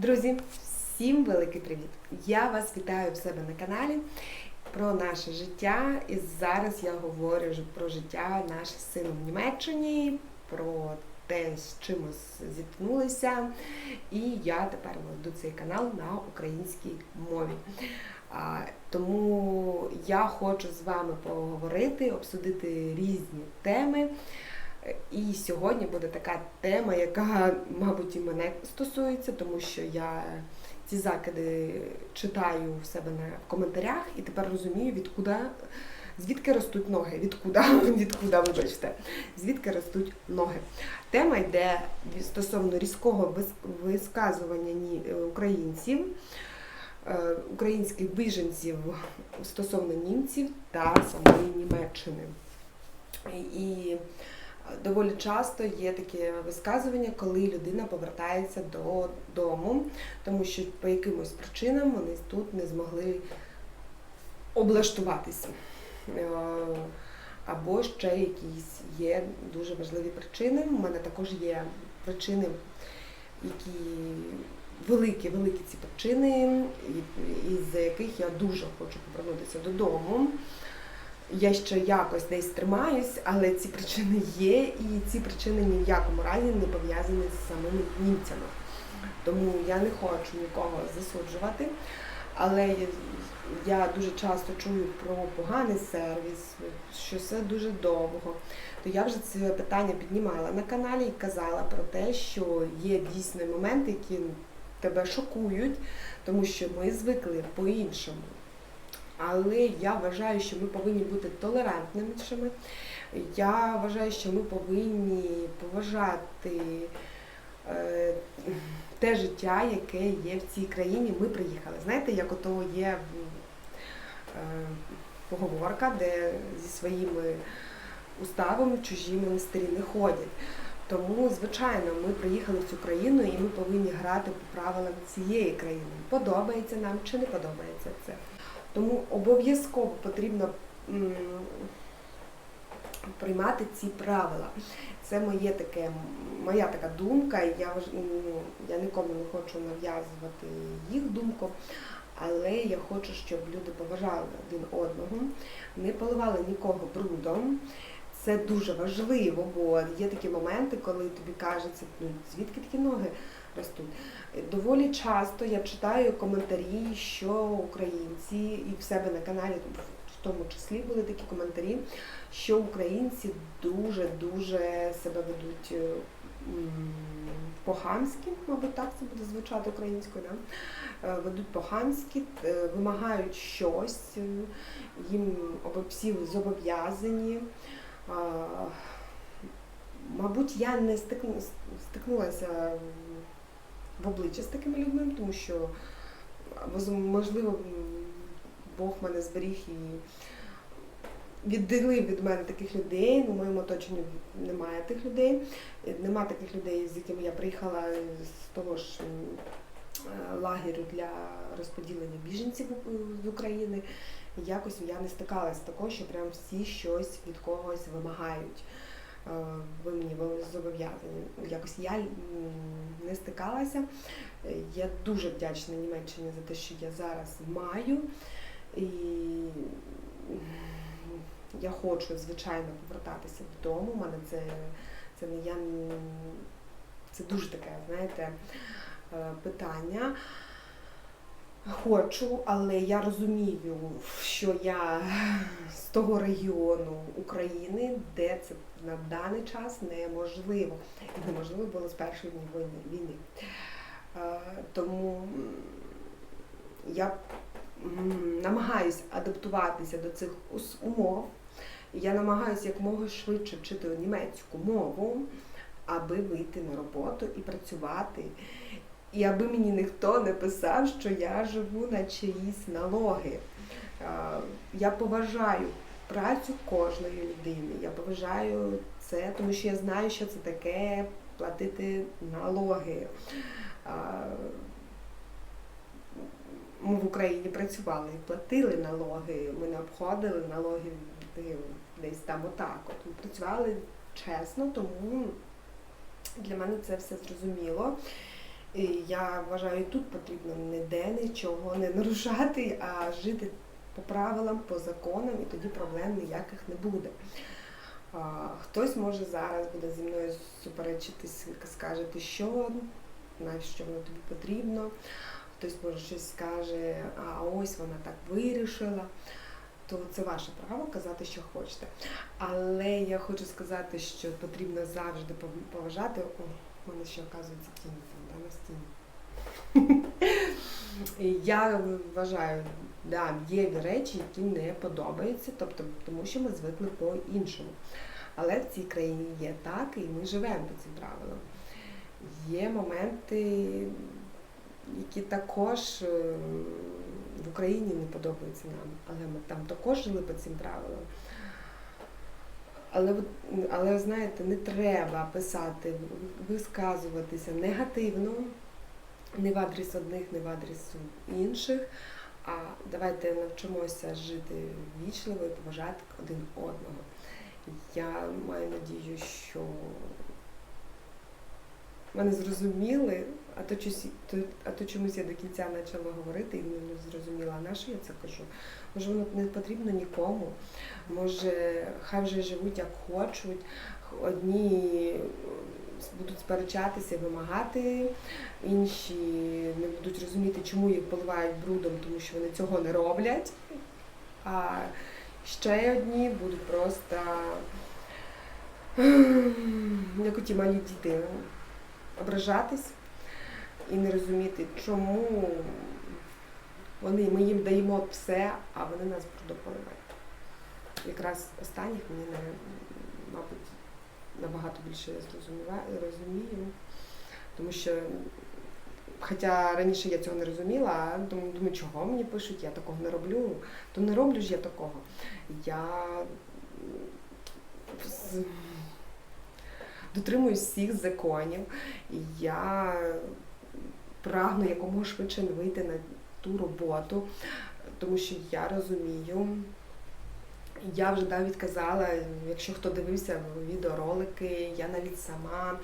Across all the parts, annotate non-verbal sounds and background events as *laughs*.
Друзі, всім великий привіт! Я вас вітаю в себе на каналі про наше життя. І зараз я говорю про життя наше з сином в Німеччині, про те, з чим ми зіткнулися. І я тепер веду цей канал на українській мові. Тому я хочу з вами поговорити, обсудити різні теми. І сьогодні буде така тема, яка, мабуть, і мене стосується, тому що я ці закиди читаю в себе на в коментарях і тепер розумію, відкуди, звідки ростуть ноги, відкуди, *laughs* відкуди, вибачте, звідки ростуть ноги. Тема йде стосовно різкого висказування українців, е, українських біженців стосовно німців та самої Німеччини. І доволі часто є таке висказування, коли людина повертається додому, тому що по якимось причинам вони тут не змогли облаштуватися. Е, Або ще якісь є дуже важливі причини. У мене також є причини, які великі-великі ці причини, із яких я дуже хочу повернутися додому. Я ще якось десь тримаюсь, але ці причини є, і ці причини ні в якому разі не пов'язані з самими німцями. Тому я не хочу нікого засуджувати. Але я дуже часто чую про поганий сервіс, що все дуже довго. То я вже це питання піднімала на каналі і казала про те, що є дійсно моменти, які тебе шокують, тому що ми звикли по-іншому. Але я вважаю, що ми повинні бути толерантнішими. Я вважаю, що ми повинні поважати е, те життя, яке є в цій країні. Ми приїхали. Знаєте, як ото є е, поговорка, де зі своїми уставами чужі монастирі не ходять. Тому, звичайно, ми приїхали в цю країну і ми повинні грати по правилам цієї країни. Подобається нам чи не подобається це. Тому обов'язково потрібно приймати ці правила. Це моє таке, моя така думка. Я ну, я нікому не хочу нав'язувати їх думку, але я хочу, щоб люди поважали один одного, не поливали нікого брудом. Це дуже важливо, бо є такі моменти, коли тобі кажеться, ну звідки такі ноги ростуть. Доволі часто я читаю коментарі, що українці, і в себе на каналі, в тому числі були такі коментарі, що українці дуже-дуже себе ведуть е, по-хамськи, мабуть, так це буде звучати українською, да? Е, ведуть по-хамськи, е, вимагають щось, їм всі зобов'язані. Мабуть, я не стикну, стикнулася в обличчя з такими людьми, тому що можливо Бог мене зберіг і відділив від мене таких людей. У моєму оточенні немає тих людей. Нема таких людей, з якими я приїхала з того ж е, лагерю для розподілення біженців з України. Якось я не стикалася з такого, що прям всі щось від когось вимагають. Е, Ви мені ви зобов'язані. Якось я не стикалася. Е, Я дуже вдячна Німеччині за те, що я зараз маю. І я хочу, звичайно, повертатися додому. У мене це, це не я це дуже таке, знаєте, е, питання. Хочу, але я розумію, що я з того регіону України, де це на даний час неможливо. І неможливо було з першої війни-. Е, Тому я намагаюся адаптуватися до цих умов. Я намагаюся якомога швидше вчити німецьку мову, аби вийти на роботу і працювати. І аби мені ніхто не писав, що я живу на чиїсь налоги. Я поважаю працю кожної людини. Я поважаю це, тому що я знаю, що це таке платити налоги. Ми в Україні працювали і платили налоги, ми не обходили налоги десь там отак. От ми працювали чесно, тому для мене це все зрозуміло. І я вважаю, тут потрібно ніде нічого не нарушати, а жити по правилам, по законам, і тоді проблем ніяких не буде. Хтось може зараз буде зі мною суперечитись, скаже, ти що, навіщо воно тобі потрібно. Хтось може щось скаже, а ось вона так вирішила. То це ваше право казати, що хочете. Але я хочу сказати, що потрібно завжди поважати. О, в мене ще оказується тінь там, да, на стіні. *laughs* Я вважаю, да, є речі, які не подобаються, тобто, тому що ми звикли по-іншому. Але в цій країні є так, і ми живемо по цим правилам. Є моменти, які також е, в Україні не подобаються нам, але ми там також жили по цим правилам. Але, але знаєте, не треба писати, висказуватися негативно, не в адрес одних, не в адрес інших. А давайте навчимося жити вічливо і поважати один одного. Я маю надію, що мене зрозуміли, а то, чось- то, а то чомусь я до кінця почала говорити і не зрозуміла, на що я це кажу. Може, воно не потрібно нікому. Може, хай вже живуть як хочуть. Одні е, будуть сперечатися, вимагати, інші не будуть розуміти, чому їх поливають брудом, тому що вони цього не роблять. А ще одні будуть просто як оті малі діти ображатись і не розуміти, чому вони, ми їм даємо все, а вони нас брудом поливають. Якраз останніх мені, мабуть, набагато більше розумію, тому що, хоча раніше я цього не розуміла, думаю, думаю, чого мені пишуть, я такого не роблю, то не роблю ж я такого. Я дотримуюсь всіх законів, я прагну якомога швидше вийти на ту роботу, тому що я розумію. Я вже навіть казала, якщо хто дивився відеоролики, я навіть сама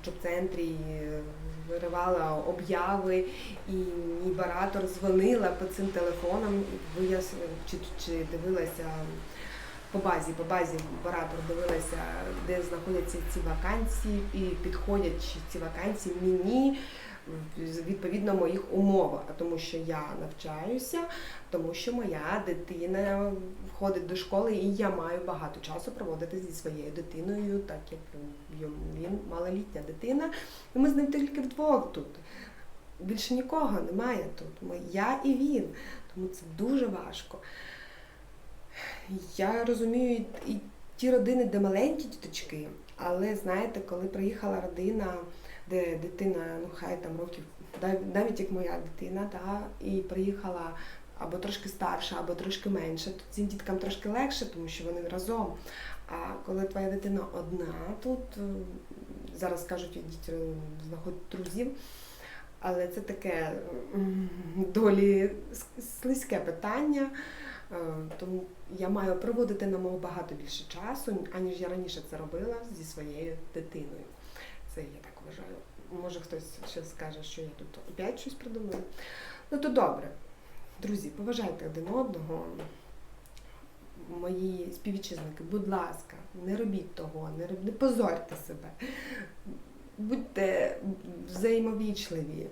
в джоб-центрі виривала обяви, і мій баратор дзвонила по цим телефонам, вияснила, чи, чи дивилася по базі, по базі баратор дивилася, де знаходяться ці вакансії, і підходять ці вакансії мені відповідно моїх умовах, тому що я навчаюся, тому що моя дитина входить до школи, і я маю багато часу проводити зі своєю дитиною, так як він малолітня дитина, і ми з ним тільки вдвох тут. Більше нікого немає тут. Ми, я і він. Тому це дуже важко. Я розумію і ті родини, де маленькі діточки, але знаєте, коли приїхала родина, де дитина, ну хай там років, навіть як моя дитина, та, і приїхала або трошки старша, або трошки менше, то цим діткам трошки легше, тому що вони разом. А коли твоя дитина одна, тут зараз кажуть, ідіть знаходять друзів. Але це таке долі слизьке питання, тому я маю проводити набагато більше часу, аніж я раніше це робила зі своєю дитиною. Це я так вважаю. Може хтось ще скаже, що я тут опять щось придумала. Ну то добре. Друзі, поважайте один одного. Мої співвітчизники, будь ласка, не робіть того, не, роб... не позорте себе, будьте взаємовічливі,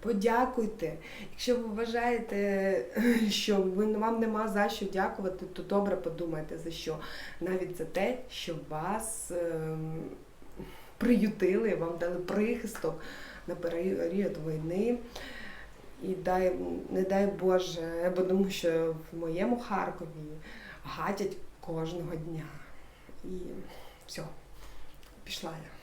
подякуйте. Якщо ви вважаєте, *laughs* що вам нема за що дякувати, то добре подумайте за що. Навіть за те, що вас е, приютили, вам дали прихисток на період війни. І дай, не дай Боже, бо тому що в моєму Харкові гатять кожного дня. І все, пішла я.